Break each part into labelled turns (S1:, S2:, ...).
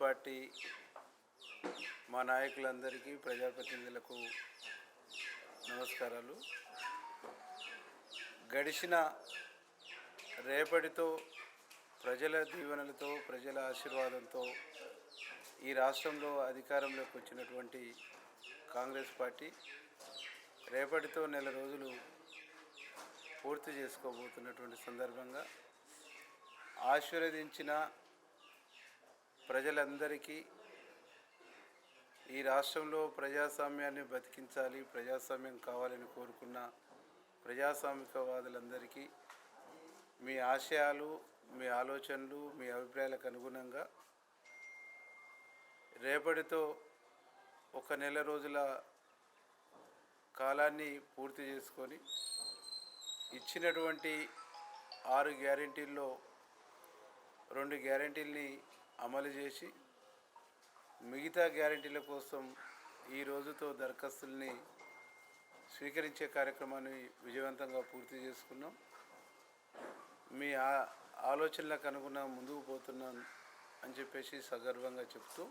S1: Party మా నాయకులందరికీ ప్రజాప్రతినిధులకు నమస్కారాలు. గడిచిన రేపటితో ప్రజల దీవెనలతో ప్రజల ఆశీర్వాదంతో ఈ రాష్ట్రంలో అధికారంలోకి వచ్చినటువంటి కాంగ్రెస్ పార్టీ రేపటితో నెల రోజులు పూర్తి చేసుకోబోతున్నటువంటి సందర్భంగా ఆశీర్వదించిన ప్రజలందరికీ ఈ రాష్ట్రంలో ప్రజాస్వామ్యాన్ని బతికించాలి ప్రజాస్వామ్యం కావాలని కోరుకున్న ప్రజాస్వామికవాదులందరికీ మీ ఆశయాలు మీ ఆలోచనలు మీ అభిప్రాయాలకు అనుగుణంగా రేపటితో ఒక నెల రోజుల కాలాన్ని పూర్తి చేసుకొని ఇచ్చినటువంటి ఆరు గ్యారెంటీల్లో రెండు గ్యారెంటీల్ని అమలు చేసి మిగతా గ్యారెంటీల కోసం ఈ రోజుతో దరఖాస్తుల్ని స్వీకరించే కార్యక్రమాన్ని విజయవంతంగా పూర్తి చేసుకున్నాం. మీ ఆ- ఆలోచనలకు అనుగుణంగా ముందుకు పోతున్నాం అని చెప్పేసి సగర్వంగా చెప్తూ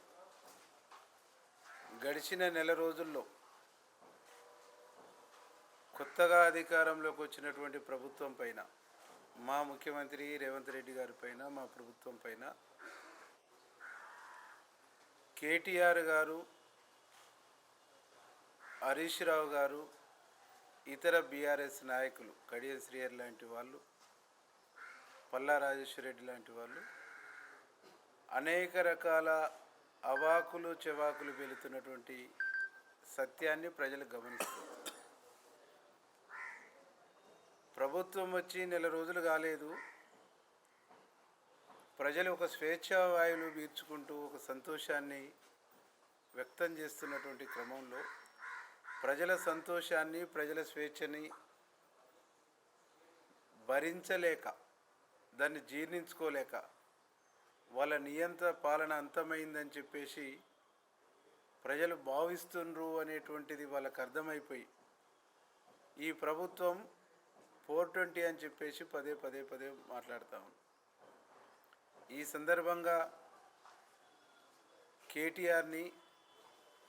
S1: గడిచిన నెల రోజుల్లో కొత్తగా అధికారంలోకి వచ్చినటువంటి ప్రభుత్వం పైన మా ముఖ్యమంత్రి రేవంత్ రెడ్డి గారి పైన మా ప్రభుత్వం పైన కేటీఆర్ గారు హరీష్ రావు గారు ఇతర బీఆర్ఎస్ నాయకులు కడియం శ్రీయర్ లాంటి వాళ్ళు పల్లా రాజేశ్వర రెడ్డి లాంటి వాళ్ళు అనేక రకాల అవాకులు చెవాకులు వెళుతున్నటువంటి సత్యాన్ని ప్రజలు గమనిస్తారు. ప్రభుత్వం వచ్చి నెల రోజులు కాలేదు. ప్రజలు ఒక స్వేచ్ఛా వాయువులు పీల్చుకుంటూ ఒక సంతోషాన్ని వ్యక్తం చేస్తున్నటువంటి క్రమంలో ప్రజల సంతోషాన్ని ప్రజల స్వేచ్ఛని భరించలేక దాన్ని జీర్ణించుకోలేక వాళ్ళ నియంత్ర పాలన అంతమైందని చెప్పేసి ప్రజలు భావిస్తుండ్రు అనేటువంటిది వాళ్ళకు అర్థమైపోయి ఈ ప్రభుత్వం ఫోర్ ట్వంటీ అని చెప్పేసి పదే పదే పదే మాట్లాడతాము ఈ సందర్భంగా కేటీఆర్ని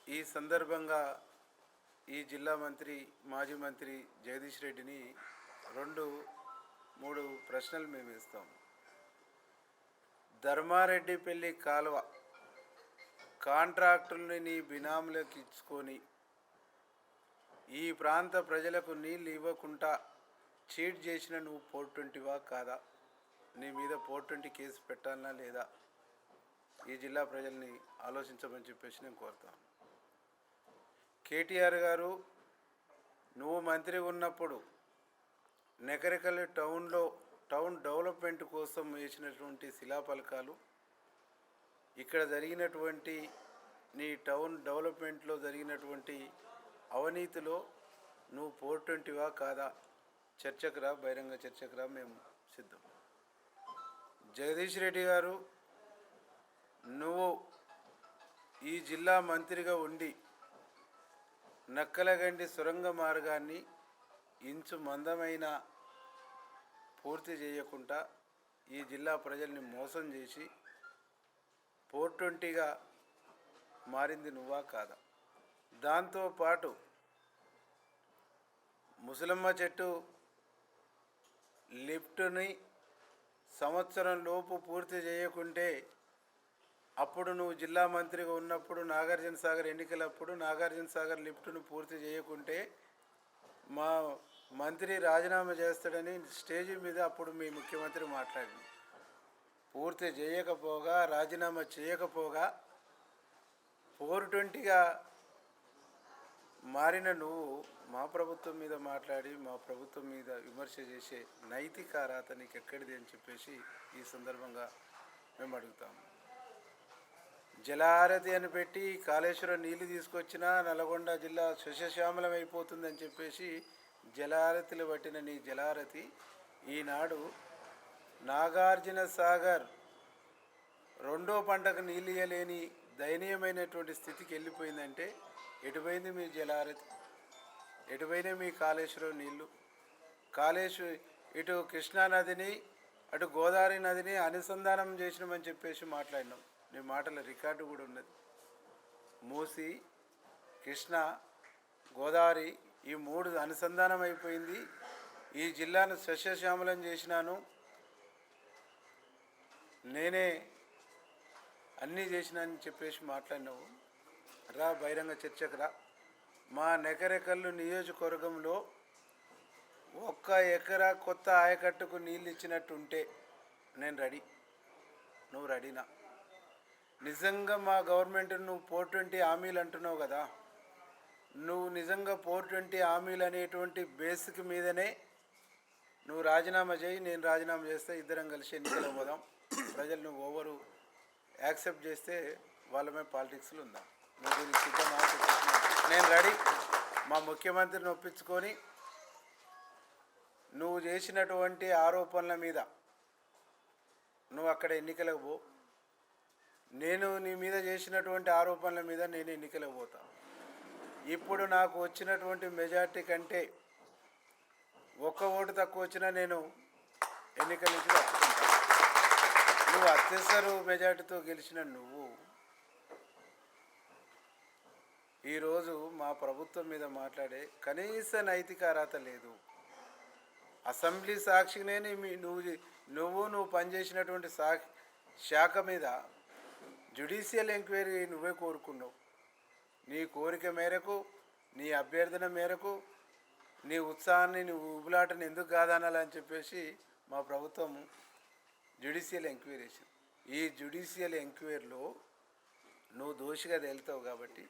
S1: ఈ సందర్భంగా ఈ జిల్లా మంత్రి మాజీ మంత్రి జగదీష్ రెడ్డిని రెండు మూడు ప్రశ్నలు మేము ఇస్తాం ధర్మారెడ్డిపల్లి కాలువ కాంట్రాక్టుల్ని నీ బినాములకు ఇచ్చుకొని ఈ ప్రాంత ప్రజలకు నీళ్ళు ఇవ్వకుండా చీట్ చేసిన నువ్వు ఫోర్ కాదా? నీ మీద ఫోర్ కేసు పెట్టాలనా లేదా ఈ జిల్లా ప్రజల్ని ఆలోచించమని చెప్పేసి నేను కోరుతాను కేటీఆర్ గారు నువ్వు మంత్రి ఉన్నప్పుడు నెకరికల్లి టౌన్లో టౌన్ డెవలప్మెంట్ కోసం వేసినటువంటి శిలాఫలకాలు ఇక్కడ జరిగినటువంటి నీ టౌన్ డెవలప్మెంట్లో జరిగినటువంటి అవినీతిలో నువ్వు ఫోర్ కాదా? చర్చకు రా బహిరంగ చర్చకు రా మేము సిద్ధం. జగదీష్ రెడ్డి గారు నువ్వు ఈ జిల్లా మంత్రిగా ఉండి నక్కలగండి సొరంగ మార్గాన్ని ఇంచు మందమైన పూర్తి చేయకుండా ఈ జిల్లా ప్రజల్ని మోసం చేసి ఫోర్ మారింది నువ్వా కాదా? దాంతోపాటు ముసలమ్మ చెట్టు లిఫ్ట్ని సంవత్సరం లోపు పూర్తి చేయకుంటే అప్పుడు నువ్వు జిల్లా మంత్రిగా ఉన్నప్పుడు నాగార్జున సాగర్ ఎన్నికలప్పుడు నాగార్జున సాగర్ లిఫ్ట్ను పూర్తి చేయకుంటే మా మంత్రి రాజీనామా చేస్తాడని స్టేజ్ మీద అప్పుడు మీ ముఖ్యమంత్రి మాట్లాడింది. పూర్తి చేయకపోగా రాజీనామా చేయకపోగా ఫోర్ ట్వంటీగా మారిన నువ్వు మా ప్రభుత్వం మీద మాట్లాడి మా ప్రభుత్వం మీద విమర్శ చేసే నైతిక అర్హత నీకు ఎక్కడిది అని చెప్పేసి ఈ సందర్భంగా మేము అడుగుతాము జలహారతి అని పెట్టి కాళేశ్వరం నీళ్ళు తీసుకొచ్చినా నల్గొండ జిల్లా శశశ్యామలం అయిపోతుందని చెప్పేసి జలహారతిలో పట్టిన నీ జలహారతి ఈనాడు నాగార్జున సాగర్ రెండో పంటకు నీళ్ళు ఇయ్యలేని దయనీయమైనటువంటి స్థితికి వెళ్ళిపోయిందంటే ఎటుపోయింది మీ జలారతి? ఎటుపోయినాయి మీ కాళేశ్వరం నీళ్ళు? కాళేశ్వ ఇటు కృష్ణా నదిని అటు గోదావరి నదిని అనుసంధానం చేసినామని చెప్పేసి మాట్లాడినాం. నీ మాటల రికార్డు కూడా ఉన్నది. మూసి కృష్ణ గోదావరి ఈ మూడు అనుసంధానం అయిపోయింది. ఈ జిల్లాను సస్యశ్యామలం చేసినాను. నేనే అన్నీ చేసినానని చెప్పేసి మాట్లాడినావు. రా బహిరంగ చర్చకు రా మా నెకరెకల్లు నియోజకవర్గంలో ఒక్క ఎకరా కొత్త ఆయకట్టుకు నీళ్ళు ఇచ్చినట్టు ఉంటే నేను రెడీ. నువ్వు రెడీనా? నిజంగా మా గవర్నమెంట్ నువ్వు ఫోర్ ట్వంటీ హామీలు అంటున్నావు కదా. నువ్వు నిజంగా ఫోర్ ట్వంటీ హామీలు అనేటువంటి బేసిక్ మీదనే నువ్వు రాజీనామా చేయి నేను రాజీనామా చేస్తే ఇద్దరం కలిసి ఎన్నికలు పోదాం. ప్రజలు నువ్వు ఓవరు యాక్సెప్ట్ చేస్తే వాళ్ళమే పాలిటిక్స్లో ఉందా? దీనికి సిద్ధమా నేను రెడీ. మా ముఖ్యమంత్రిని ఒప్పించుకొని నువ్వు చేసినటువంటి ఆరోపణల మీద నువ్వు అక్కడ ఎన్నికలకు పో. నేను నీ మీద చేసినటువంటి ఆరోపణల మీద నేను ఎన్నికలకు పోతా. ఇప్పుడు నాకు వచ్చినటువంటి మెజార్టీ కంటే ఒక్క ఓటు తక్కువ వచ్చినా నేను ఎన్నికల నుంచి నువ్వు అత్యవసర మెజార్టీతో గెలిచిన నువ్వు. ఈరోజు మా ప్రభుత్వం మీద మాట్లాడే కనీస నైతిక అర్హత లేదు. అసెంబ్లీ సాక్షినే మీ- నువ్వు నువ్వు నువ్వు పనిచేసినటువంటి సా శాఖ మీద జ్యుడిషియల్ ఎంక్వైరీ నువ్వే కోరుకున్నావు. నీ కోరిక మేరకు నీ అభ్యర్థన మేరకు నీ ఉత్సాహాన్ని నీ ఉబులాటని ఎందుకు కాదనాలని చెప్పేసి మా ప్రభుత్వం జ్యుడిషియల్ ఎంక్వైరీ చేసింది. ఈ జ్యుడిషియల్ ఎంక్వైరీలో నువ్వు దోషిగా తేలుతావు కాబట్టి